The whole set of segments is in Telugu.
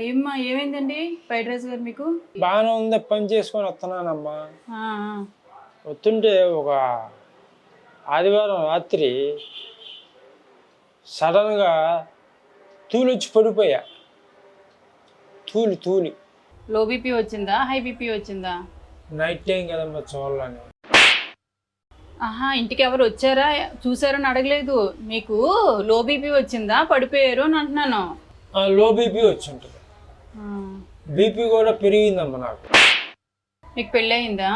ఏమ్మా ఏమైందండి? ఫ్రైడ్ రైస్ గారు మీకు? బాగానే ఉంది పని చేసుకొని వస్తున్నానమ్మా. ఆ, ఆ. వస్తుంటే ఒక ఆదివారం రాత్రి సడన్గా తూలి వచ్చి పడిపోయా. తూలి తూలి. లో బీపీ వచ్చిందా? హై బీపీ వచ్చిందా? నైట్ టైం కదమ్మా చూడాలని. ఆహా ఇంటికి ఎవరు వచ్చారా? చూసారని అడగలేదు. మీకు లో బీపీ వచ్చిందా? పడిపోయారు అని అంటున్నాను. లో బీపీ వచ్చి ఉంటుంది. బీపీ కూడా పెరిగిందమ్మా నాకు. మీకు పెళ్ళయిందా?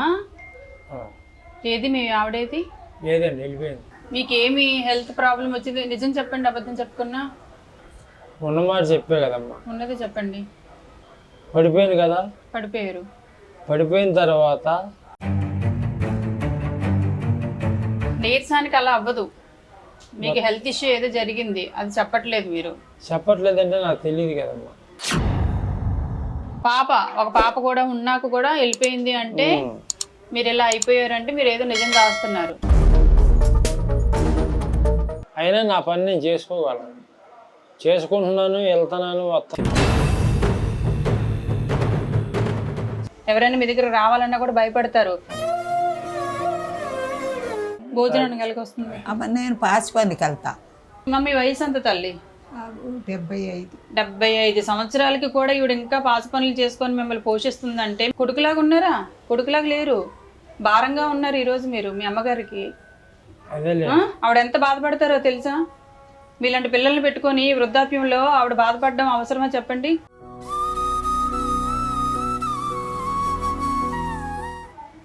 ఏది మీ ఆవిడేది? లేదండి వెళ్ళిపోయింది. మీకేమి హెల్త్ ప్రాబ్లం వచ్చింది? నిజం చెప్పండి అబద్ధం చెప్పుకున్నా. ఉన్నమాట చెప్పే కదమ్మా. ఉన్నది చెప్పండి. పడిపోయింది కదా? పడిపోయారు. పడిపోయిన తర్వాత నీరసానికి అలా అవ్వదు. మీకు హెల్త్ ఇష్యూ ఏదో జరిగింది అది చెప్పట్లేదు మీరు. చెప్పట్లేదంటే నాకు తెలియదు కదమ్మా. పాప ఒక పాప కూడా ఉన్నాక కూడా వెళ్ళిపోయింది అంటే. మీరు ఇలా అయిపోయారంటే మీరు ఏదో నిజం రాస్తున్నారు. అయినా నా పని నేను చేసుకోగలను చేసుకుంటున్నాను వెళ్తున్నాను వస్తాను. ఎవరైనా మీ దగ్గర రావాలన్నా కూడా భయపడతారు. భోజనం కలిగి వస్తుంది అమ్మ నేను పాచి పనికి వెళ్తా మమ్మీ వయసు అంత తల్లి? డెబ్బై ఐదు. డెబ్బై ఐదు సంవత్సరాలకి కూడా ఈవిడ ఇంకా పాసు పనులు చేసుకొని మిమ్మల్ని పోషిస్తుందంటే కొడుకులాగా ఉన్నారా? కొడుకులాగా లేరు. భారంగా ఉన్నారు ఈరోజు మీరు మీ అమ్మగారికి? ఆవిడ ఎంత బాధపడతారో తెలుసా? మీలాంటి పిల్లల్ని పెట్టుకొని వృద్ధాప్యంలో ఆవిడ బాధపడడం అవసరమా చెప్పండి?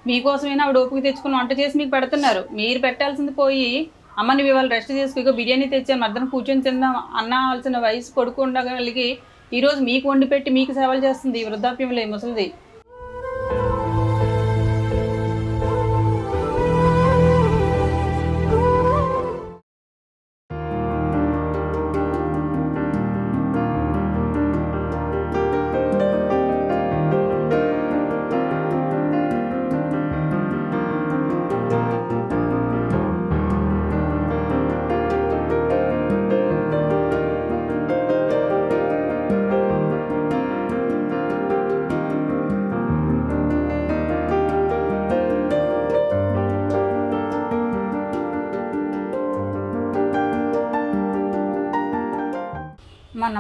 మీకోసమైనా ఆవిడ ఓపిక తెచ్చుకుని వంట చేసి మీకు పెడుతున్నారు. మీరు పెట్టాల్సింది పోయి అమ్మ నువ్వు ఇవాళ రెస్ట్ చేసుకో బిర్యానీ తెచ్చాను మధ్యాహ్నం కూర్చొని తిందాం అన్నాల్సిన వయసు కొడుకు ఉండగలిగి ఈరోజు మీకు వండి పెట్టి మీకు సేవలు చేస్తుంది ఈ వృద్ధాప్యంలో ముసలిది.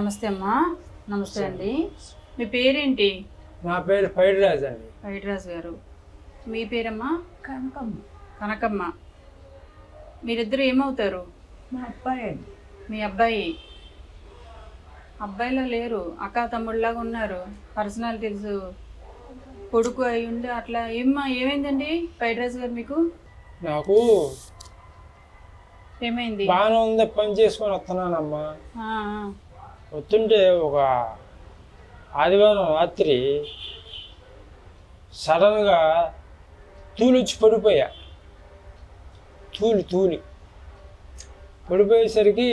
నమస్తే అమ్మా. నమస్తే అండి. మీ పేరేంటి? నా పేరు ఫైడ్ రాజ్ అండి. వైట్రాజ్ గారు. మీ పేరమ్మా? కనకమ్మ. కనకమ్మ. మీరిద్దరు ఏమవుతారు? మా అబ్బాయి అండి. మీ అబ్బాయి. అబ్బాయిలా లేరు. అక్క తమ్ముళ్ళలాగా ఉన్నారు. పర్సనాలిటీస్ కొడుకు అయి ఉండి అట్లా ఏమ్మా ఏమైందండి ఫ్రైడ్ రైస్ గారు మీకు? నాకు ఏమైంది? బాగానే ఉంది పని చేసుకొని వస్తున్నానమ్మా. వస్తుంటే ఒక ఆదివారం రాత్రి సడన్గా తూలి వచ్చి పడిపోయా. తూలి తూలి పడిపోయేసరికి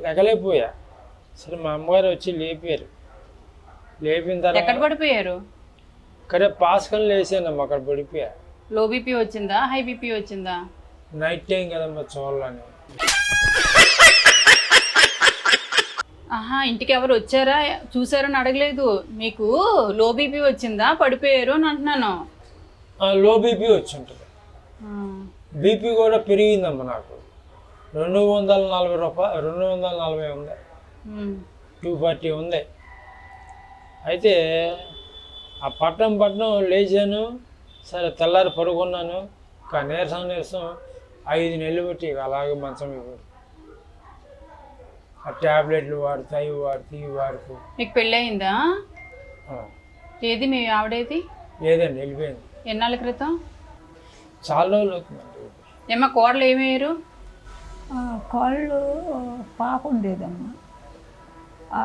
లెగలేకపోయా. సరే మా అమ్మగారు వచ్చి లేపారు. లేపిన ఎక్కడ తర్వాత పడిపోయారు? ఇక్కడే పాస్కన్ లేసానమ్మా అక్కడ పడిపోయా. లో బీపీ వచ్చిందా? హై బీపీ వచ్చిందా? నైట్ టైం కదమ్మా చూడాలని. ఆహా ఇంటికి ఎవరు వచ్చారా? చూసారని అడగలేదు. మీకు లో బీపీ వచ్చిందా? పడిపోయారు అని అంటున్నాను. లో బీపీ వచ్చి ఉంటుంది బీపీ కూడా పెరిగిందమ్మా నాకు. రెండు వందల నలభై రూపాయలు రెండు వందల నలభై ఉంది. టూ ఫార్టీ ఉంది అయితే ఆ పట్నం పట్నం లేచాను. సరే తెల్లారి పడుకున్నాను. ఇంకా నీరసం నీరసం ఐదు నెలలు ఇక అలాగే మంచం ఇవ్వడు ఆ ట్యాబ్లెట్లు వాడుతూ ఇవి వాడుతూ ఇవి వాడుతూ మీకు పెళ్ళయిందా? ఆ, ఏది మీ ఆవిడేది? లేదండి వెళ్ళిపోయింది. ఎన్నాళ్ళ క్రితం? చాలా రోజులు అవుతుందండి. ఏమ్మా కోడలు ఏమయ్యారు ఆ, కాళ్ళు పాప ఉండేదమ్మా. ఆ,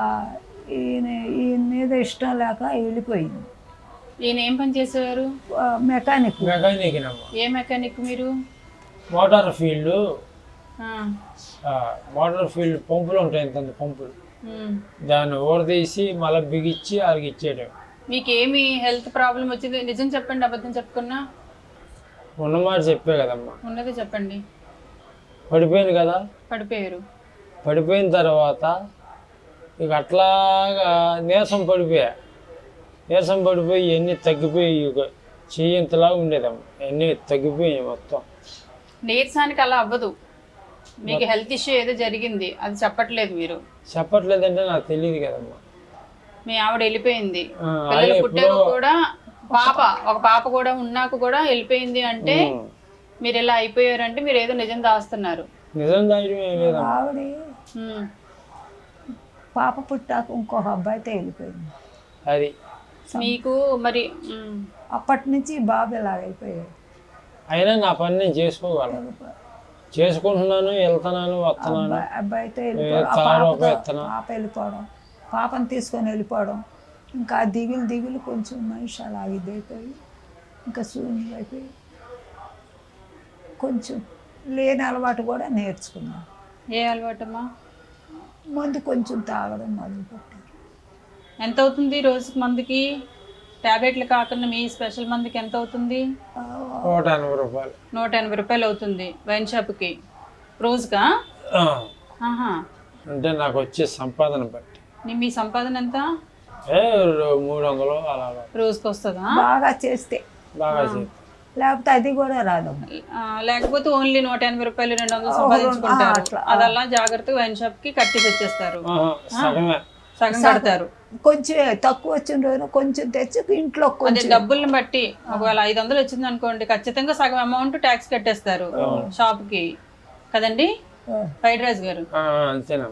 ఈయన ఈయన మీద ఇష్టం లేక వెళ్ళిపోయింది. ఈయన ఏం పని చేసేవారు? ఆ, మెకానిక్. మెకానిక్ నమ్మ ఏ మెకానిక్ మీరు? Motor field. ఆ, మోటార్ ఫీల్డ్ పంపులు ఉంటాయి ఇంత పంపులు. దాన్ని ఊరదీసి మళ్ళీ బిగిచ్చి వాళ్ళకి ఇచ్చేయడం మీకేమి హెల్త్ ప్రాబ్లం వచ్చింది? నిజం చెప్పండి అబద్ధం చెప్పుకున్నా? ఉన్నమాట చెప్పే కదమ్మా. ఉన్నది చెప్పండి. పడిపోయింది కదా? పడిపోయారు. పడిపోయిన తర్వాత ఇక అట్లాగా నీరసం పడిపోయా. నీరసం పడిపోయి ఇవన్నీ తగ్గిపోయి చెయ్యంతలా ఉండేదమ్మా. అన్నీ తగ్గిపోయాయి మొత్తం. నీరసానికి అలా అవ్వదు. మీకు హెల్త్ ఇష్యూ ఏదో జరిగింది అది చెప్పట్లేదు మీరు. చెప్పట్లేదంటే నాకు తెలియదు కదమ్మా. మీ ఆవిడ వెళ్ళిపోయింది. పిల్లలు పుట్టాక కూడా పాప ఒక పాప కూడా ఉన్నాక కూడా వెళ్ళిపోయింది అంటే మీరు ఇలా అయిపోయారంటే మీరు ఏదో నిజం దాస్తున్నారు. నిజం ఆవిడ. పాప పుట్టాక ఇంకొక అబ్బాయితో వెళ్ళిపోయింది. అది. మీకు మరి అప్పటి నుంచి బాబు ఇలా అయిపోయాడు. అయినా నా పని నేను చేసుకోగలను. చేసుకుంటున్నాను వెళ్తున్నాను వస్తున్నాను. అబ్బాయి అబ్బాయితో వెళ్ళిపోవడం. పాప వెళ్ళిపోవడం. పాపను తీసుకొని వెళ్ళిపోవడం. ఇంకా దిగులు దిగులు కొంచెం మనిషి అలా ఇదైపోయి ఇంకా శూన్యం అయిపోయి కొంచెం లేని అలవాటు కూడా నేర్చుకున్నాను. ఏ అలవాటమ్మా? మందు కొంచెం తాగడం మొదలుపెట్టారు ఎంత అవుతుంది రోజుకి మందుకి? టాబ్లెట్లు కాకుండా మీ స్పెషల్ మందుకి ఎంత అవుతుంది? నూట ఎనభై రూపాయలు. నూట ఎనభై రూపాయలు అవుతుంది వైన్ షాప్కి. ఆహా. అంటే నాకు వచ్చే సంపాదన బట్టి. నీ మీ సంపాదన ఎంత? ఏ రో- మూడు వందలు అలా అలా. రోజుకి వస్తుందా బాగా చేస్తే. బాగా చేస్తాను లేకపోతే అది కూడా ఆ, లేకపోతే ఓన్లీ నూట ఎనభై రూపాయలు రెండు వందలు సంపాదించుకుంటారు. అట్లా. అదల్లా జాగ్రత్తగా వైన్ షాప్కి కట్టి తెచ్చేస్తారు. ఆహా, సగమే. సగం కడతారు. కొంచెం తక్కువ వచ్చిన రోజున కొంచెం తెచ్చి ఇంట్లో అదే కొంచెం డబ్బుల్ని బట్టి ఒకవేళ ఐదు వందలు వచ్చింది అనుకోండి ఖచ్చితంగా సగం అమౌంట్ ట్యాక్స్ కట్టేస్తారు షాప్కి కదండి? ఫ్రైడ్ రైస్ గారు.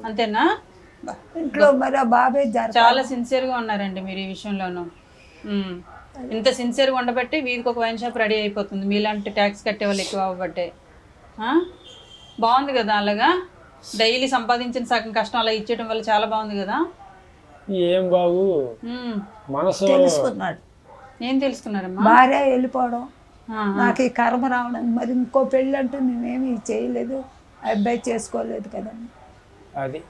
అంతేనా. ఇంట్లో మరి బాబే చాలా సిన్సియర్గా ఉన్నారండి మీరు ఈ విషయంలోనూ. ఇంత సిన్సియర్గా ఉండబట్టి వీధికి ఒక వైన్ షాప్ రెడీ అయిపోతుంది. మీలాంటి ట్యాక్స్ కట్టే వాళ్ళు ఎక్కువ అవ్వబట్టే. ఆ? బాగుంది కదా అలాగా? డైలీ సంపాదించిన సగం కష్టం అలా ఇచ్చేయడం వల్ల చాలా బాగుంది కదా? ఏం బాబు. మనసు తెలుసుకున్నాడు ఏం తెలుసుకున్నారమ్మా? భార్య వెళ్ళిపోవడం. ఆ, నాకు ఈ కర్మ రావడం మరి ఇంకో పెళ్ళి అంటూ నేనేమి చేయలేదు. ఆ అబ్బాయి చేసుకోలేదు కదండి. అది.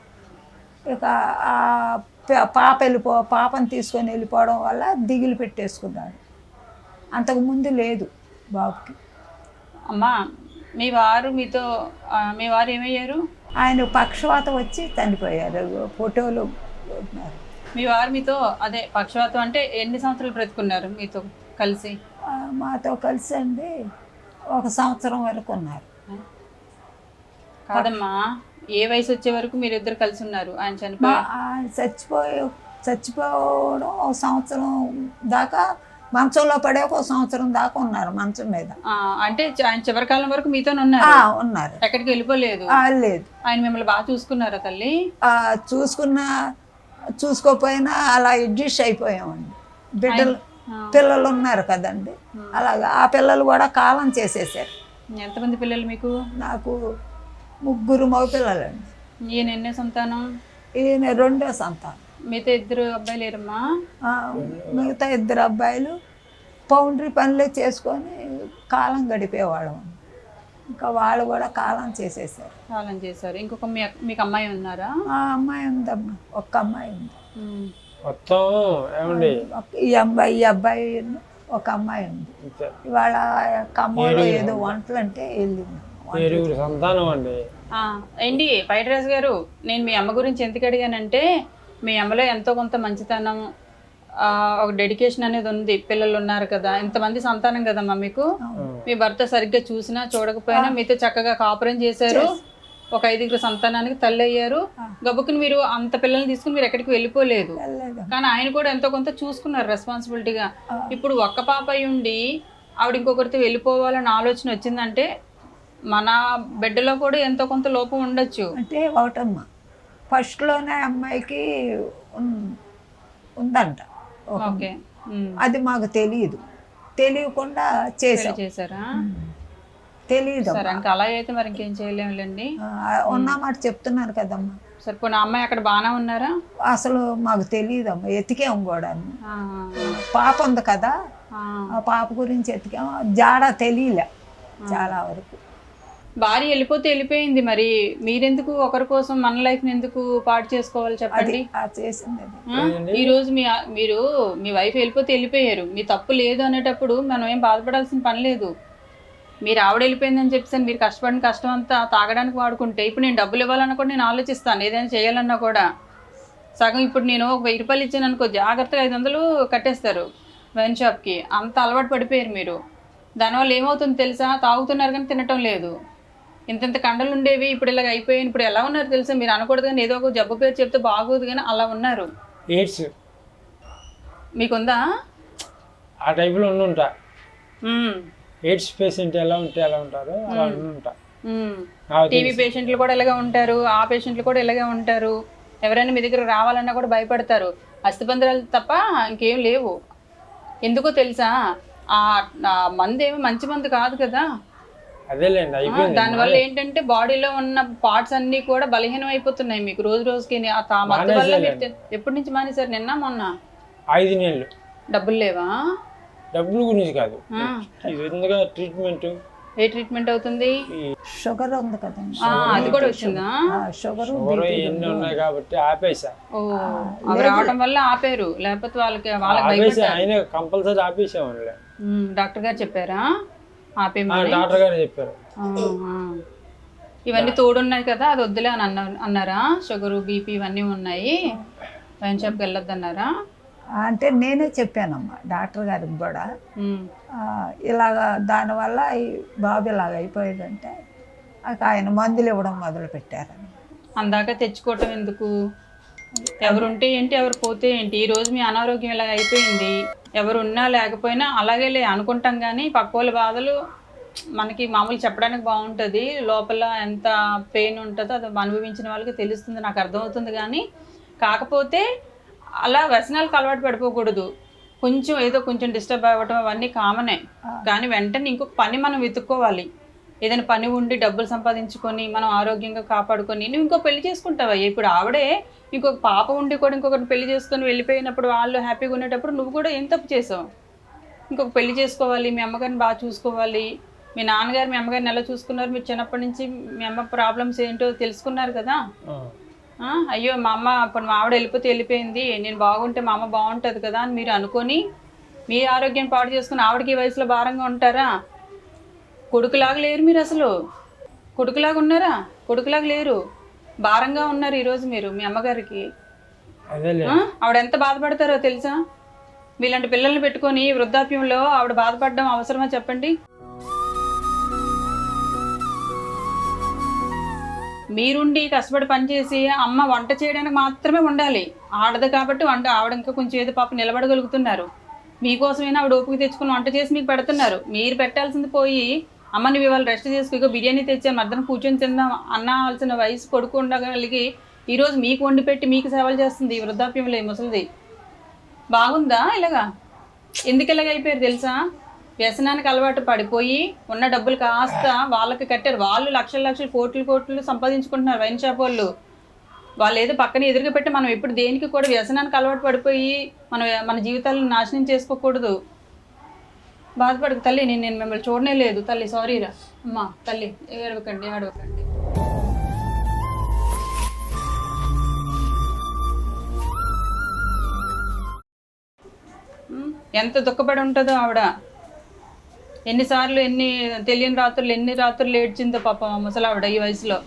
ఇక ఆ పాప వెళ్ళిపో పాపను తీసుకొని వెళ్ళిపోవడం వల్ల దిగులు పెట్టేసుకున్నాడు. అంతకుముందు లేదు బాబుకి. అమ్మా మీ వారు మీతో మీ వారు ఏమయ్యారు? ఆయన పక్షవాతం వచ్చి చనిపోయారు. ఫోటోలు ఉన్నారు. మీ వారు మీతో అదే పక్షవాతం అంటే ఎన్ని సంవత్సరాలు బ్రతుకున్నారు మీతో కలిసి? మాతో కలిసి అండి ఒక సంవత్సరం వరకు ఉన్నారు. కాదమ్మా ఏ వయసు వచ్చే వరకు మీరు ఇద్దరు కలిసి ఉన్నారు? ఆయన చనిపోయి చచ్చిపోయి చచ్చిపోవడం ఒక సంవత్సరం దాకా మంచంలో పడే ఒక సంవత్సరం దాకా ఉన్నారు మంచం మీద. అంటే ఆయన చివరి కాలం వరకు మీతోనే ఉన్నారు? ఉన్నారు. ఎక్కడికి వెళ్ళిపోలేదు? లేదు. ఆయన మిమ్మల్ని బాగా చూసుకున్నారా తల్లి? చూసుకున్న చూసుకోపోయినా అలా అడ్జస్ట్ అయిపోయామండి. బిడ్డలు. పిల్లలు ఉన్నారు కదండి. అలాగా ఆ పిల్లలు కూడా కాలం చేసేసారు. ఎంతమంది పిల్లలు మీకు? నాకు ముగ్గురు మగ పిల్లలండి. ఈయన ఎన్నో సంతానం? ఈయన రెండో సంతానం. మీతో ఇద్దరు అబ్బాయిలు లేరమ్మా? ఆ, మిగతా ఇద్దరు అబ్బాయిలు పౌండ్రీ పనులే చేసుకొని కాలం గడిపేవాళ్ళం. ఇంకా వాళ్ళు కూడా కాలం చేసేసారు. కాలం చేశారు. ఇంకొక మీ మీకు అమ్మాయి ఉన్నారా? ఆ అమ్మాయి ఉందమ్మా ఒక్క అమ్మాయి ఉంది. మొత్తం ఏమండి? ఈ అబ్బాయి ఈ అబ్బాయి ఒక అమ్మాయి ఉంది. ఇవాళ ఖమ్మంలో ఏదో వంటలు అంటే వెళ్ళింది ఏడుగురు సంతానం అండి. ఆ, ఏంటి పైటరాజు గారు నేను మీ అమ్మ గురించి ఎందుకు అడిగానంటే మీ అమ్మలో ఎంతో కొంత మంచితనం ఒక డెడికేషన్ అనేది ఉంది. పిల్లలు ఉన్నారు కదా. ఇంతమంది సంతానం కదమ్మా మీకు? మీ భర్త సరిగ్గా చూసినా చూడకపోయినా మీతో చక్కగా కాపురం చేశారు. ఒక ఐదుగురు సంతానానికి తల్లి అయ్యారు గబుక్కుని మీరు అంత పిల్లల్ని తీసుకుని మీరు ఎక్కడికి వెళ్ళిపోలేదు. కానీ ఆయన కూడా ఎంతో కొంత చూసుకున్నారు రెస్పాన్సిబిలిటీగా ఇప్పుడు ఒక్క పాప అయి ఉండి ఆవిడ ఇంకొకరితో వెళ్ళిపోవాలని ఆలోచన వచ్చిందంటే మన బిడ్డలో కూడా ఎంతో కొంత లోపం ఉండొచ్చు. అంటే ఒకటమ్మా ఫస్ట్లోనే అమ్మాయికి ఉందంట. అది మాకు తెలియదు. తెలియకుండా చేశారా? తెలియదు ఇంకా అలా అయితే మరి ఇంకేం చేయలేములేండి. ఉన్నమాట చెప్తున్నాను కదమ్మా. సరే పోనీ ఆ అమ్మాయి అక్కడ బాగానే ఉన్నారా? అసలు మాకు తెలియదమ్మా. ఎతికాం కూడా పాప ఉంది కదా. ఆ. పాప గురించి ఎతికాం. జాడ తెలియలే చాలా వరకు. భార్య వెళ్ళిపోతే వెళ్ళిపోయింది మరి. మీరెందుకు ఒకరి కోసం మన లైఫ్ ఎందుకు పాడు చేసుకోవాలి చెప్పండి? ఈ రోజు మీ మీరు మీ వైఫ్ వెళ్ళిపోతే వెళ్ళిపోయారు. మీ తప్పు లేదు అనేటప్పుడు మనం ఏం బాధపడాల్సిన పని లేదు. మీరు ఆవిడ వెళ్ళిపోయిందని చెప్పేసి మీరు కష్టపడిన కష్టం అంతా తాగడానికి వాడుకుంటే ఇప్పుడు నేను డబ్బులు ఇవ్వాలన్నా కూడా నేను ఆలోచిస్తాను. ఏదైనా చేయాలన్నా కూడా. సగం ఇప్పుడు నేను ఒక వెయ్యి రూపాయలు ఇచ్చాను అనుకో జాగ్రత్తగా ఐదు వందలు కట్టేస్తారు వైన్ షాప్కి అంత అలవాటు పడిపోయారు మీరు. దానివల్ల ఏమవుతుంది తెలుసా? తాగుతున్నారు కానీ తినటం లేదు. ఇంతంత కండలు ఉండేవి ఇప్పుడు ఇలాగ అయిపోయాయి ఇప్పుడు ఎలా ఉన్నారు తెలుసా? మీరు అనకూడదు కానీ ఏదో ఒక జబ్బు పేరు చెప్తే బాగోదు కానీ అలా ఉన్నారు. ఎయిడ్స్ మీకుందా? ఆ టైపులో ఉండుంటా. ఎయిడ్స్ పేషెంట్ ఎలా ఉంటే ఎలా ఉంటారో అలా ఉండుంటా టీవీ పేషెంట్లు కూడా ఇలాగే ఉంటారు ఆ పేషెంట్లు కూడా ఇలాగే ఉంటారు. ఎవరైనా మీ దగ్గర రావాలన్నా కూడా భయపడతారు. అస్థిపంజరాలు తప్ప ఇంకేం లేవు. ఎందుకో తెలుసా? ఆ ఆ మందు ఏమి మంచి మందు కాదు కదా? అదేలేండి అయిపోయింది. దానివల్ల ఏంటంటే బాడీలో ఉన్న పార్ట్స్ అన్ని కూడా బలహీనం అయిపోతున్నాయి మీకు రోజు రోజుకి. ఆ తా- మత్తు వల్ల మీరు తె- ఎప్పటి నుంచి మానేశారు నిన్న మొన్న? ఐదు నెలలు. డబ్బులు లేవా? డబ్బుల గురించి కాదు. ఆ. ఇది ఉందిగా ట్రీట్మెంట్ ఏ ట్రీట్మెంట్ అవుతుంది? షుగర్ ఉంది కదండి. ఆ, అది కూడా వచ్చిందా? ఆ, షుగరు ఇవన్నీ ఉన్నాయి కాబట్టి ఆపేసా. ఓ అవి రావడం వల్ల ఆపారు. లేకపోతే వాళ్ళకి వాళ్ళకి ఆపేసా ఆయన కంపల్సరీ ఆపేసామండి డాక్టర్ గారు చెప్పారా? ఆపేమని డాక్టర్ గారు చెప్పారు. ఇవన్నీ తోడున్నాయి కదా అది వద్దులే అని అన్న అన్నారా? షుగర్ బీపీ ఇవన్నీ ఉన్నాయి. వైన్ షాప్కి వెళ్ళొద్దు అన్నారా అంటే నేనే చెప్పానమ్మా డాక్టర్ గారికి కూడా. ఇలాగ దానివల్ల ఈ బాబు ఇలాగ అయిపోయాడంటే ఆయన మందులు ఇవ్వడం మొదలు పెట్టారని అందాక తెచ్చుకోవటం ఎందుకు? ఎవరుంటే ఏంటి ఎవరు పోతే ఏంటి? ఈ రోజు మీ అనారోగ్యం ఇలా అయిపోయింది. ఎవరు ఉన్నా లేకపోయినా అలాగే లే అనుకుంటాం కానీ పక్క వాళ్ళ బాధలు మనకి మామూలు చెప్పడానికి బాగుంటుంది. లోపల ఎంత పెయిన్ ఉంటుందో అది అనుభవించిన వాళ్ళకి తెలుస్తుంది నాకు అర్థమవుతుంది కానీ కాకపోతే అలా వ్యసనాలకు అలవాటు పడిపోకూడదు. కొంచెం ఏదో కొంచెం డిస్టర్బ్ అవ్వటం అవన్నీ కామనే. కానీ వెంటనే ఇంకొక పని మనం వెతుక్కోవాలి. ఏదైనా పని ఉండి డబ్బులు సంపాదించుకొని మనం ఆరోగ్యంగా కాపాడుకొని నువ్వు ఇంకో పెళ్ళి చేసుకుంటావా ఇప్పుడు ఆవిడే ఇంకొక పాప ఉండి కూడా ఇంకొకరిని పెళ్ళి చేసుకొని వెళ్ళిపోయినప్పుడు వాళ్ళు హ్యాపీగా ఉండేటప్పుడు నువ్వు కూడా ఏం తప్పు చేసావు? ఇంకొక పెళ్ళి చేసుకోవాలి మీ అమ్మగారిని బాగా చూసుకోవాలి మీ నాన్నగారు మీ అమ్మగారిని ఎలా చూసుకున్నారు మీరు చిన్నప్పటి నుంచి మీ అమ్మ ప్రాబ్లమ్స్ ఏంటో తెలుసుకున్నారు కదా? అయ్యో మా అమ్మ ఇప్పుడు మా ఆవిడ వెళ్ళిపోతే వెళ్ళిపోయింది నేను బాగుంటే మా అమ్మ బాగుంటుంది కదా అని మీరు అనుకొని మీ ఆరోగ్యం పాడు చేసుకుని ఆవిడకి ఈ వయసులో భారంగా ఉంటారా? కొడుకులాగా లేరు మీరు అసలు? కొడుకులాగా ఉన్నారా? కొడుకులాగా లేరు? భారంగా ఉన్నారు ఈరోజు మీరు మీ అమ్మగారికి? ఆ? ఆవిడ ఎంత బాధపడతారో తెలుసా? మీలాంటి పిల్లల్ని పెట్టుకొని వృద్ధాప్యంలో ఆవిడ బాధపడడం అవసరమా చెప్పండి? మీరుండి కష్టపడి పనిచేసి అమ్మ వంట చేయడానికి మాత్రమే ఉండాలి. ఆడదు కాబట్టి వంట ఆవిడ ఇంకా కొంచెం ఏదో పాప నిలబడగలుగుతున్నారు. మీకోసమైనా ఆవిడ ఓపిక తెచ్చుకుని వంట చేసి మీకు పెడుతున్నారు. మీరు పెట్టాల్సింది పోయి అమ్మ నువ్వు ఇవాళ రెస్ట్ చేసుకో బిర్యానీ తెచ్చాను మధ్యాహ్నం కూర్చొని తిందాం అన్నాల్సిన వయసు కొడుకు ఉండగలిగి ఈరోజు మీకు వండి పెట్టి మీకు సేవలు చేస్తుంది ఈ వృద్ధాప్యంలో ముసలిది. బాగుందా ఇలాగా? ఎందుకు ఇలాగ అయిపోయారు తెలుసా? వ్యసనానికి అలవాటు పడిపోయి ఉన్న డబ్బులు కాస్త వాళ్ళకి కట్టారు. వాళ్ళు లక్షల లక్షలు కోట్లు కోట్లు సంపాదించుకుంటున్నారు వైన్ షాప్ వాళ్ళు. వాళ్ళు ఏదో పక్కన ఎదురుగా పెట్టి మనం ఎప్పుడు దేనికి కూడా వ్యసనానికి అలవాటు పడిపోయి మన మన జీవితాలను నాశనం చేసుకోకూడదు. బాధపడకు తల్లి నేను నేను మిమ్మల్ని చూడనే లేదు. తల్లి సారీరా అమ్మా తల్లి ఏడవకండి ఏడవకండి. ఎంత దుఃఖపడి ఉంటుందో ఆవిడ. ఎన్నిసార్లు ఎన్ని తెలియని రాత్రులు ఎన్ని రాత్రులు ఏడ్చిందో పాపం ఆ ముసలావిడ ఈ వయసులో.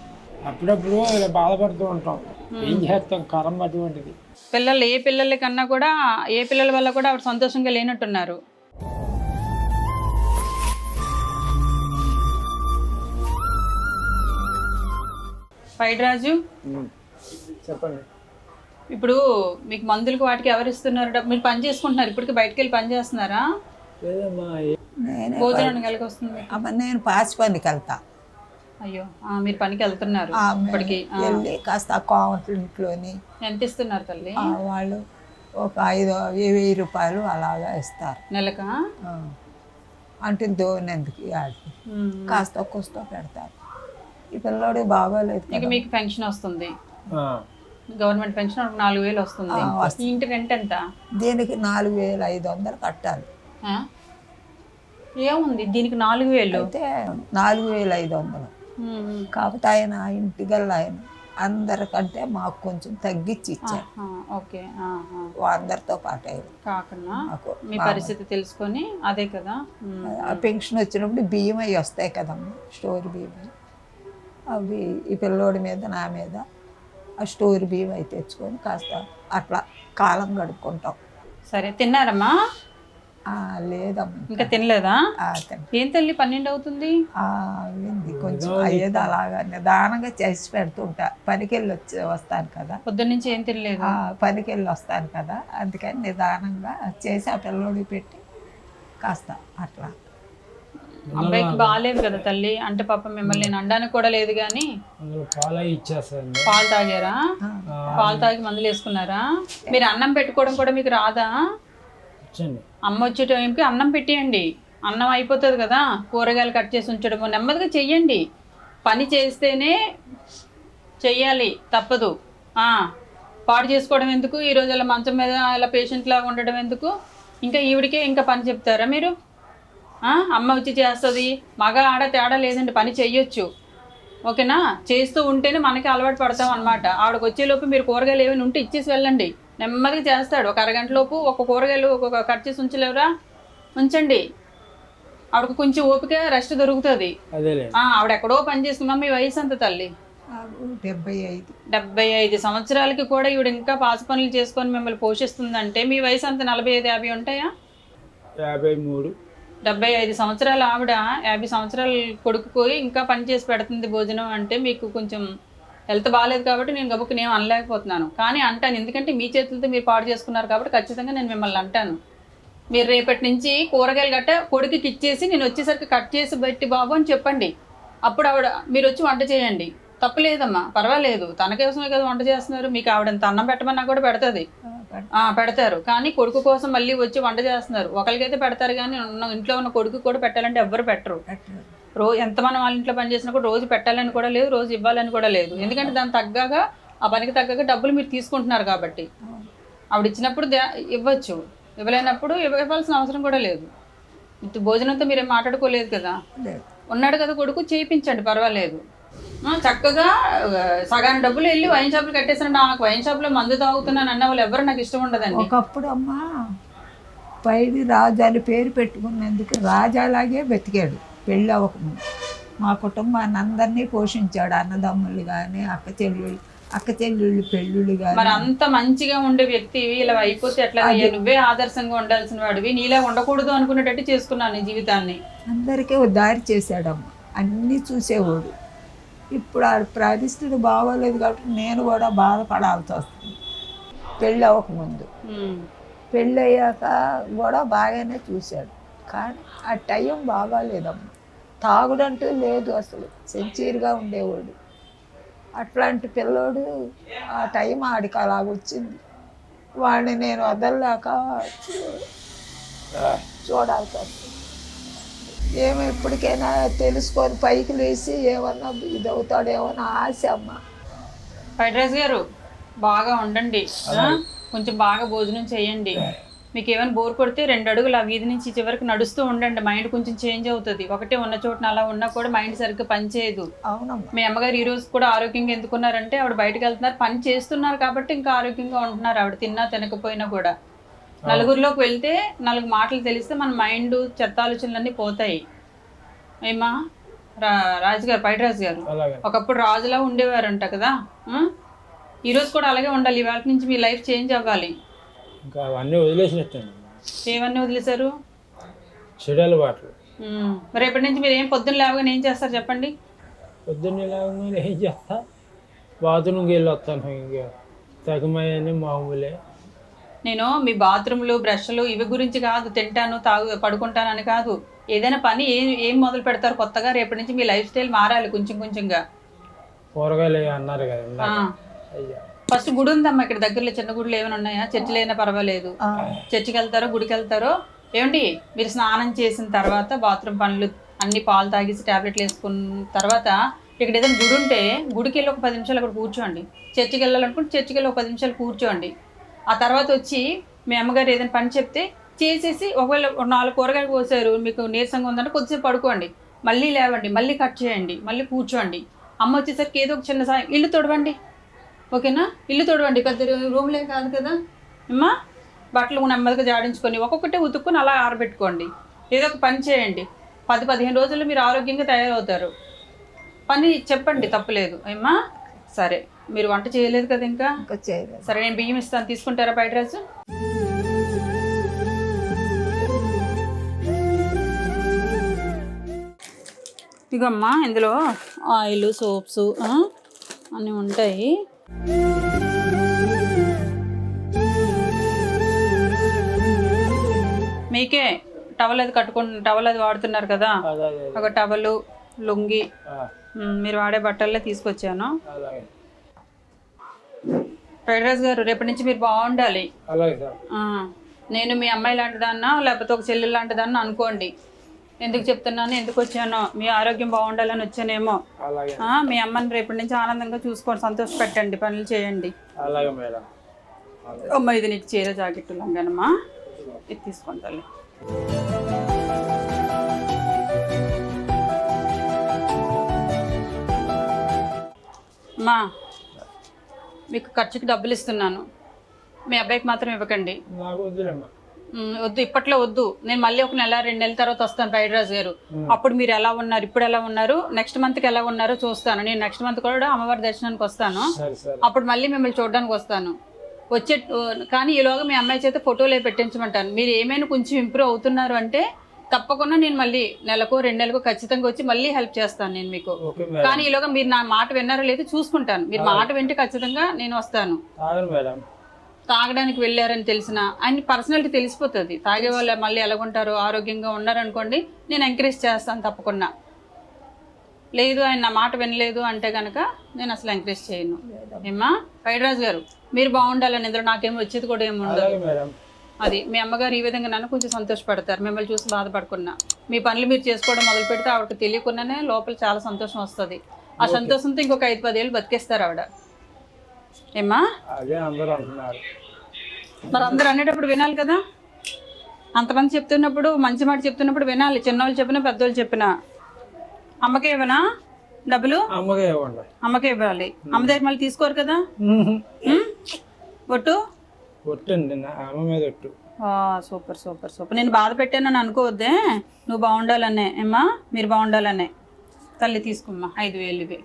అప్పుడప్పుడు ఇలా బాధపడుతూ ఉంటాం. ఏం చేస్తాం? కరం అటువంటిది. పిల్లలు ఏ పిల్లల కన్నా కూడా ఏ పిల్లల వల్ల కూడా ఆవిడ సంతోషంగా లేనట్టున్నారు. ఫైడ్ రాజు. చెప్పండి. ఇప్పుడు మీకు మందులకు వాటికి ఎవరు ఇస్తున్నారు? మీరు పని చేసుకుంటున్నారు. ఇప్పటికి బయటకు వెళ్ళి పని చేస్తున్నారా? భోజనం కలిగి వస్తుంది నేను పాచి పనికి వెళ్తా. అయ్యో ఆ, మీరు పనికి వెళ్తున్నారు ఇప్పటికి. వెళ్ళి కాస్త అకౌంట్ ఇంట్లోని ఎంత ఇస్తున్నారు తల్లి? ఆ, వాళ్ళు ఒక ఐదు వెయ్యి రూపాయలు అలాగా ఇస్తారు. నెలకా? ఆ. అంటే దోనందుకు. కాస్త కుస్త పెడతారు. ఈ పిల్లోడు బాగోలేదు మీకు పెన్షన్ వస్తుంది. ఆ. గవర్నమెంట్ పెన్షన్ ఒక నాలుగు వేలు వస్తుంది. ఇంటి రెంట్ ఎంత? దీనికి నాలుగు వేలు ఐదు వందలు కట్టాలి. ఆ? ఏముంది? దీనికి నాలుగు వేలు? అయితే నాలుగు వేలు ఐదు వందలు. కాకపోతే ఆయన ఇంటికల్లా ఆయన అందరికంటే మాకు కొంచెం తగ్గించి ఇచ్చారు. ఓకే. అందరితో పాటు కాకుండా మీ పరిస్థితి తెలుసుకొని అదే కదా? పెన్షన్ వచ్చినప్పుడు బియ్యం అవి వస్తాయి కదమ్మా స్టోర్ బియ్యం. అవి ఈ పిల్లోడి మీద నా మీద ఆ స్టోర్ బియ్యం అవి తెచ్చుకొని కాస్త అట్లా కాలం గడుపుకుంటాం. సరే తిన్నారమ్మా? లేదమ్మా ఇంకా. తినలేదా? ఆ, తిన- ఏం తల్లి పన్నెండు అవుతుంది? ఆ, అయింది కొంచెం అయ్యేది అలాగా. నిదానంగా చేసి పెడుతుంటా. పనికి వెళ్ళి వచ్చి వస్తాను కదా. పొద్దున్న నుంచి ఏం తినలేదు? ఆ, పనికి వెళ్ళి వస్తాను కదా. అందుకని నిదానంగా చేసి ఆ పిల్లోడికి పెట్టి కాస్త అట్లా అబ్బాయికి బాగాలేదు కదా తల్లి. అంటే పాప మిమ్మల్ని నేను అనడానికి కూడా లేదు కానీ పాలు తాగారా? ఆ, పాలు తాగి మందులు వేసుకున్నారా? మీరు అన్నం పెట్టుకోవడం కూడా మీకు రాదా? అమ్మ వచ్చే టైంకి అన్నం పెట్టేయండి. అన్నం అయిపోతుంది కదా. కూరగాయలు కట్ చేసి ఉంచడము. నెమ్మదిగా చెయ్యండి. పని చేస్తేనే చెయ్యాలి. తప్పదు. ఆ, పాడు చేసుకోవడం ఎందుకు? ఈ రోజు అలా మంచం మీద అలా పేషెంట్ లాగా ఉండడం ఎందుకు? ఇంకా ఈవిడికే ఇంకా పని చెప్తారా మీరు? అమ్మ వచ్చి చేస్తుంది మగ ఆడ తేడా లేదండి పని చెయ్యొచ్చు. ఓకేనా? చేస్తూ ఉంటేనే మనకి అలవాటు పడతాం అనమాట ఆవిడకి వచ్చేలోపు మీరు కూరగాయలు ఏమైనా ఉంటే ఇచ్చేసి వెళ్ళండి. నెమ్మదిగా చేస్తాడు. ఒక అరగంట లోపు ఒక కూరగాయలు ఒక్కొక్క కట్ చేసి ఉంచలేవురా? ఉంచండి. ఆవిడకు కొంచెం ఓపిక రెస్ట్ దొరుకుతుంది. అదేలే. ఆ, ఆవిడ ఎక్కడో పని చేసుకున్నాం మీ వయసు అంత తల్లి? డెబ్బై ఐదు. డెబ్బై ఐదు సంవత్సరాలకి కూడా ఈవిడ ఇంకా పాస పనులు చేసుకొని మిమ్మల్ని పోషిస్తుందంటే మీ వయసు అంత నలభై ఐదు యాభై ఉంటాయా? యాభై మూడు. డెబ్బై ఐదు సంవత్సరాల ఆవిడ యాభై సంవత్సరాల కొడుకుకు ఇంకా పని చేసి పెడుతుంది భోజనం అంటే మీకు కొంచెం హెల్త్ బాగాలేదు కాబట్టి నేను గబుక్కు నేను అనలేకపోతున్నాను. కానీ అంటాను ఎందుకంటే మీ చేతులతో మీరు పాడు చేసుకున్నారు కాబట్టి ఖచ్చితంగా నేను మిమ్మల్ని అంటాను. మీరు రేపటి నుంచి కూరగాయలు గట్ట కొడుకుకి ఇచ్చేసి నేను వచ్చేసరికి కట్ చేసి పెట్టి బాబు అని చెప్పండి. అప్పుడు ఆవిడ మీరు వచ్చి వంట చేయండి. తప్పులేదమ్మా పర్వాలేదు. తన కోసమే కదా వంట చేస్తున్నారు. మీకు ఆవిడంత అన్నం పెట్టమన్నా కూడా పెడుతుంది. పెడతారు. కానీ కొడుకు కోసం మళ్ళీ వచ్చి వంట చేస్తున్నారు. ఒకరికైతే పెడతారు కానీ ఉన్న ఇంట్లో ఉన్న కొడుకు కూడా పెట్టాలంటే ఎవ్వరు పెట్టరు. రోజు ఎంతమంది వాళ్ళ ఇంట్లో పని చేసినా కూడా రోజు పెట్టాలని కూడా లేదు రోజు ఇవ్వాలని కూడా లేదు. ఎందుకంటే దాని తగ్గగా ఆ పనికి తగ్గగా డబ్బులు మీరు తీసుకుంటున్నారు కాబట్టి. ఆవిడ ఇచ్చినప్పుడు దే- ఇవ్వచ్చు. ఇవ్వలేనప్పుడు ఇవ్వ- ఇవ్వాల్సిన అవసరం కూడా లేదు. భోజనంతో మీరేం మాట్లాడుకోలేదు కదా? ఉన్నాడు కదా కొడుకు చేయించండి పర్వాలేదు. చక్కగా ఆ, సగాని డబ్బులు వెళ్ళి వైన్ షాపులు కట్టేసాను నాకు వైన్ షాప్లో మందు తాగుతున్నాను అన్న వాళ్ళు ఎవరు నాకు ఇష్టం ఉండదండి. ఒకప్పుడు అమ్మా పైడి రాజాలు పేరు పెట్టుకున్నందుకు రాజాలాగే బతికాడు. పెళ్ళి అవ్వకముందు. మా కుటుంబాన్ని అందరినీ పోషించాడు అన్నదమ్ములు కానీ అక్క చెల్లెళ్ళు అక్క చెల్లెళ్ళు పెళ్ళిళ్ళు కానీ మరి అంత మంచిగా ఉండే వ్యక్తి ఇలా అయిపోతే ఎట్లా? నువ్వే ఆదర్శంగా ఉండాల్సిన వాడివి. నీలా ఉండకూడదు అనుకునేటట్టు చేసుకున్నాను నీ జీవితాన్ని. అందరికీ దారి చేశాడమ్మ. అన్నీ చూసేవాడు. ఇప్పుడు ఆ పరిస్థితి బాగోలేదు కాబట్టి నేను కూడా బాధపడాల్సి వస్తుంది. పెళ్ళి అవ్వకముందు. పెళ్ళి అయ్యాక కూడా బాగానే చూశాడు. కానీ ఆ టైం బాగాలేదమ్మ. తాగుడంటూ లేదు అసలు. సిన్సియర్గా ఉండేవాడు. అట్లాంటి పిల్లోడు ఆ టైం ఆడికి అలాగ వచ్చింది. వాడిని నేను వదలలేక చూడాల్సి వస్తుంది. ఏమో ఇప్పటికైనా తెలుసుకొని పైకి లేచి ఏమన్నా ఇది అవుతాడేమో అని ఆశ అమ్మ. ఫ్రైడ్ రైస్ గారు బాగా ఉండండి? కొంచెం బాగా భోజనం చేయండి. మీకు ఏమైనా బోర్ కొడితే రెండు అడుగులు ఆ వీధి నుంచి చివరికి నడుస్తూ ఉండండి. మైండ్ కొంచెం చేంజ్ అవుతుంది. ఒకటే ఉన్న చోటన అలా ఉన్నా కూడా మైండ్ సరిగ్గా పనిచేయదు అవునమ్మా. మీ అమ్మగారు ఈ రోజు కూడా ఆరోగ్యంగా ఎందుకున్నారంటే ఆవిడ బయటకు వెళ్తున్నారు. పని చేస్తున్నారు కాబట్టి ఇంకా ఆరోగ్యంగా ఉంటున్నారు. ఆవిడ తిన్నా తినకపోయినా కూడా. నలుగురిలోకి వెళ్తే నాలుగు మాటలు తెలిస్తే మన మైండ్ చెత్త ఆలోచనలన్నీ పోతాయి. ఏమా రా రాజుగారు బయట రాజు గారు ఒకప్పుడు రాజులా ఉండేవారంట కదా? ఆ? ఈ రోజు కూడా అలాగే ఉండాలి. ఇవాళ నుంచి మీ లైఫ్ చేంజ్ అవ్వాలి. ఇంకా అవన్నీ వదిలేసినట్టండి వదిలేశారు? చెడు అలవాట్లు రేపటి నుంచి మీరు ఏం పొద్దున్న లేవగానే ఏం చేస్తారు చెప్పండి? పొద్దున్నే లేవగానే ఏం చేస్తా? బాత్రూమ్కి వెళ్ళి వస్తాను ఇంకా. తగమని మామూలే. నేను మీ బాత్రూమ్లు బ్రష్లు ఇవి గురించి కాదు తింటాను తాగు పడుకుంటానని కాదు. ఏదైనా పని ఏం ఏం మొదలు పెడతారు కొత్తగా? రేపటి నుంచి మీ లైఫ్ స్టైల్ మారాలి కొంచెం కొంచెంగా. కూరగాయలు అన్నారు కదా ఫస్ట్ గుడి ఉందమ్మా ఇక్కడ దగ్గరలో చిన్న గుడులు ఏమైనా ఉన్నాయా? చర్చిలు అయినా పర్వాలేదు. చర్చికి వెళ్తారో గుడికి వెళ్తారో? ఏమండి మీరు స్నానం చేసిన తర్వాత బాత్రూమ్ పనులు అన్ని పాలు తాగేసి టాబ్లెట్లు వేసుకున్న తర్వాత ఇక్కడ ఏదైనా గుడి ఉంటే గుడికి వెళ్ళి ఒక పది నిమిషాలు అక్కడ కూర్చోండి. చర్చికి వెళ్ళాలనుకుంటే చర్చికి వెళ్ళి ఒక పది నిమిషాలు కూర్చోండి. ఆ తర్వాత వచ్చి మీ అమ్మగారు ఏదైనా పని చెప్తే చేసేసి ఒకవేళ ఒక నాలుగు కూరగాయలు కోసారు మీకు నీరసంగా ఉందంటే కొద్దిసేపు పడుకోండి. మళ్ళీ లేవండి మళ్ళీ కట్ చేయండి మళ్ళీ కూర్చోండి. అమ్మ వచ్చేసరికి ఏదో ఒక చిన్న సాయం. ఇల్లు తొడవండి. ఓకేనా? ఇల్లు తొడవండి. పెద్ద రూమ్లే కాదు కదా. అమ్మా బట్టలు నెమ్మదిగా జాడించుకొని ఒక్కొక్కటే ఉతుక్కుని అలా ఆరబెట్టుకోండి. ఏదో ఒక పని చేయండి. పది పదిహేను రోజుల్లో మీరు ఆరోగ్యంగా తయారవుతారు. పని చెప్పండి తప్పులేదు. అమ్మా సరే. మీరు వంట చేయలేదు కదా ఇంకా? ఇంకా చేయలేదు. సరే నేను బియ్యం ఇస్తాను. తీసుకుంటారా బయట రాజు ఇగమ్మా ఇందులో ఆయిల్ సోప్స్ అన్నీ ఉంటాయి. మీకే టవల్ అది కట్టుకు టవల్ అది వాడుతున్నారు కదా? ఒక టవలు లుంగి మీరు వాడే బట్టలే తీసుకొచ్చాను. ఫ్రైడ్ రైస్ గారు రేపటి నుంచి మీరు బాగుండాలి. ఆ, నేను మీ అమ్మాయి లాంటిదాన్నా లేకపోతే ఒక చెల్లెలు లాంటిదాన్నా అనుకోండి. ఎందుకు చెప్తున్నాను ఎందుకు వచ్చానో మీ ఆరోగ్యం బాగుండాలని వచ్చానేమో. అలాగే. ఆ, మీ అమ్మని రేపటి నుంచి ఆనందంగా చూసుకోండి సంతోష పెట్టండి పనులు చేయండి. అలాగే మేడం. అమ్మ ఇది నీకు చీర జాకెట్ లంగానమ్మా. ఇది తీసుకోండి తల్లి. అమ్మా మీకు ఖర్చుకి డబ్బులు ఇస్తున్నాను. మీ అబ్బాయికి మాత్రం ఇవ్వకండి. వద్దు ఇప్పట్లో వద్దు. నేను మళ్ళీ ఒక నెల రెండు నెలల తర్వాత వస్తాను రైస్ గారు. అప్పుడు మీరు ఎలా ఉన్నారు ఇప్పుడు ఎలా ఉన్నారు నెక్స్ట్ మంత్కి ఎలా ఉన్నారో చూస్తాను. నేను నెక్స్ట్ మంత్ కూడా అమ్మవారి దర్శనానికి వస్తాను. సరే సరే. అప్పుడు మళ్ళీ మిమ్మల్ని చూడడానికి వస్తాను. వచ్చే కానీ ఈలోగా మీ అమ్మాయి చేత ఫోటోలు పెట్టించమంటాను. మీరు ఏమైనా కొంచెం ఇంప్రూవ్ అవుతున్నారు అంటే తప్పకుండా నేను మళ్ళీ నెలకు రెండు నెలలకు ఖచ్చితంగా వచ్చి మళ్ళీ హెల్ప్ చేస్తాను నేను మీకు. కానీ ఈలోగా మీరు నా మాట విన్నారో లేదో చూసుకుంటాను. మీరు మాట వింటే ఖచ్చితంగా నేను వస్తాను. మేడం. తాగడానికి వెళ్ళారని తెలిసిన ఆయన పర్సనాలిటీ తెలిసిపోతుంది. తాగే వాళ్ళు మళ్ళీ ఎలాగుంటారు ఆరోగ్యంగా ఉన్నారనుకోండి నేను ఎంకరేజ్ చేస్తాను తప్పకుండా. లేదు ఆయన నా మాట వినలేదు అంటే కనుక నేను అసలు ఎంకరేజ్ చేయను. ఏమ్మా? రాజు గారు మీరు బాగుండాలని ఇందులో నాకేం వచ్చేది కూడా ఏమి ఉండదు. అది. మీ అమ్మగారు ఈ విధంగా నన్ను కొంచెం సంతోషపడతారు. మిమ్మల్ని చూసి బాధపడకున్నా మీ పనులు మీరు చేసుకోవడం మొదలు పెడితే ఆవిడకి తెలియకుండానే లోపల చాలా సంతోషం వస్తుంది. ఆ సంతోషంతో ఇంకొక ఐదు పదేళ్ళు బతికేస్తారు ఆవిడ. ఏమ్మా? అదే అందరూ అంటున్నారు. మరి అందరూ అనేటప్పుడు వినాలి కదా. అంతమంది చెప్తున్నప్పుడు మంచి మాట చెప్తున్నప్పుడు వినాలి. చిన్నవాళ్ళు చెప్పినా పెద్దవాళ్ళు చెప్పినా. అమ్మకే ఇవ్వనా? డబ్బులు? అమ్మగా ఇవ్వండి. అమ్మకే ఇవ్వాలి. అమ్మ దగ్గర మళ్ళీ తీసుకోరు కదా? ఒట్టు? ఒట్టండి అమ్మ మీద ఒట్టు. Super super super. నేను బాధ పెట్టానని అనుకోవద్దే. నువ్వు బాగుండాలనే ఏమ్మా? మీరు బాగుండాలనే. తల్లి తీసుకోమ్మా ఐదు వేలు ఇవి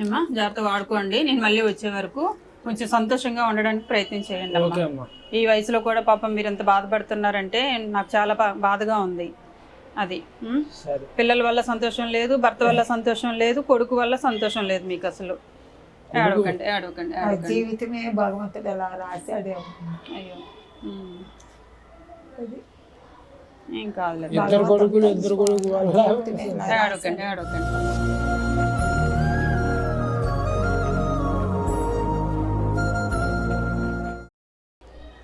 ఏమ్మా జాగ్రత్త వాడుకోండి. నేను మళ్ళీ వచ్చే వరకు కొంచెం సంతోషంగా ఉండడానికి ప్రయత్నం చేయండి అమ్మా. ఈ వయసులో కూడా పాపం మీరు ఎంత బాధపడుతున్నారంటే నాకు చాలా బా- బాధగా ఉంది. అది పిల్లల వల్ల సంతోషం లేదు భర్త వల్ల సంతోషం లేదు కొడుకు వల్ల సంతోషం లేదు మీకు అసలు. ఏడవకండి ఏడవకండి జీవితమే భగవంతుడు ఎలా రాశాడేమో అయ్యో ఉం. అది. ఏం కాదులేదు ఇద్దరు కొడుకులు ఇద్దరు కొడుకు వల్ల ఏడవకండి ఏడవకండి.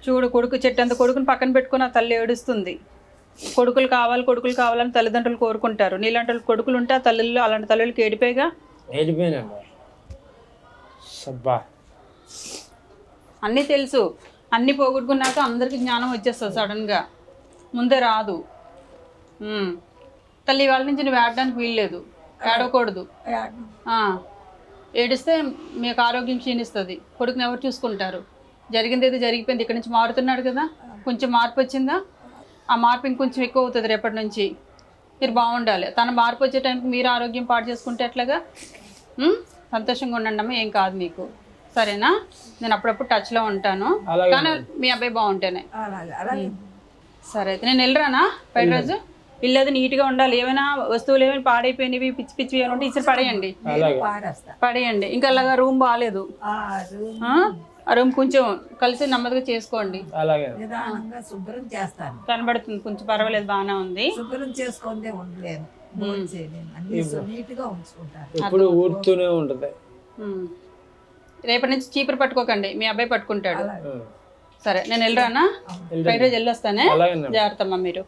చూడు కొడుకు చెట్టంత కొడుకుని పక్కన పెట్టుకుని ఆ తల్లి ఏడుస్తుంది. కొడుకులు కావాలి కొడుకులు కావాలని తల్లిదండ్రులు కోరుకుంటారు. నీలాంటి కొడుకులు ఉంటే ఆ తల్లులు అలాంటి తల్లులకి ఏడిపోయిగా? వెళ్ళిపోయినండి సబ్బా అన్నీ తెలుసు. అన్నీ పోగొట్టుకున్నాక అందరికీ జ్ఞానం వచ్చేస్తుంది సడన్గా ముందే రాదు. ఉమ్. తల్లి వాళ్ళ నుంచి నువ్వు ఏడడానికి వీల్లేదు. ఏడవకూడదు. ఆ, ఏడిస్తే మీకు ఆరోగ్యం క్షీణిస్తుంది. కొడుకుని ఎవరు చూసుకుంటారు? జరిగింది ఏదో జరిగిపోయింది ఇక్కడ నుంచి మారుతున్నాడు కదా? కొంచెం మార్పు వచ్చిందా? ఆ మార్పు ఇంకొంచెం ఎక్కువ అవుతుంది రేపటి నుంచి. మీరు బాగుండాలి. తన మార్పు వచ్చే టైంకి మీరు ఆరోగ్యం పాడు చేసుకుంటే ఎట్లాగా? ఉమ్? సంతోషంగా ఉండండి అమ్మ ఏం కాదు మీకు సరేనా? నేను అప్పుడప్పుడు టచ్లో ఉంటాను. కానీ మీ అబ్బాయి బాగుంటేనే. సరే అయితే నేను వెళ్ళరానా? పైన రోజు? ఇల్లు అది నీట్గా ఉండాలి. ఏమైనా వస్తువులు ఏమైనా పాడైపోయినవి పిచ్చి పిచ్చి ఏమైనా ఉంటే ఇచ్చి పడేయండి. పడేయండి. ఇంకా అలాగా రూమ్ బాగాలేదు. ఆ రూమ్. ఆ? ఆ రూమ్ కొంచెం కలిసి నెమ్మదిగా చేసుకోండి. అలాగే. నిదానంగా శుభ్రం చేస్తాను. కనబడుతుంది కొంచెం పర్వాలేదు బాగానే ఉంది. శుభ్రం చేసుకుందే ఉండలేను భోజనం చేయలేను. అన్ని నీట్గా ఉంచుకుంటాను. ఎప్పుడు ఊరుతూనే ఉంటుంది. రేపటి నుంచి చీపురు పట్టుకోకండి. మీ అబ్బాయి పట్టుకుంటాడు. అలాగే. సరే నేను వెళ్ళరానా? ఫ్రైడ్ రైస్ వెళ్ళొస్తానే? అలాగేనండి జాగ్రత్త అమ్మా మీరు.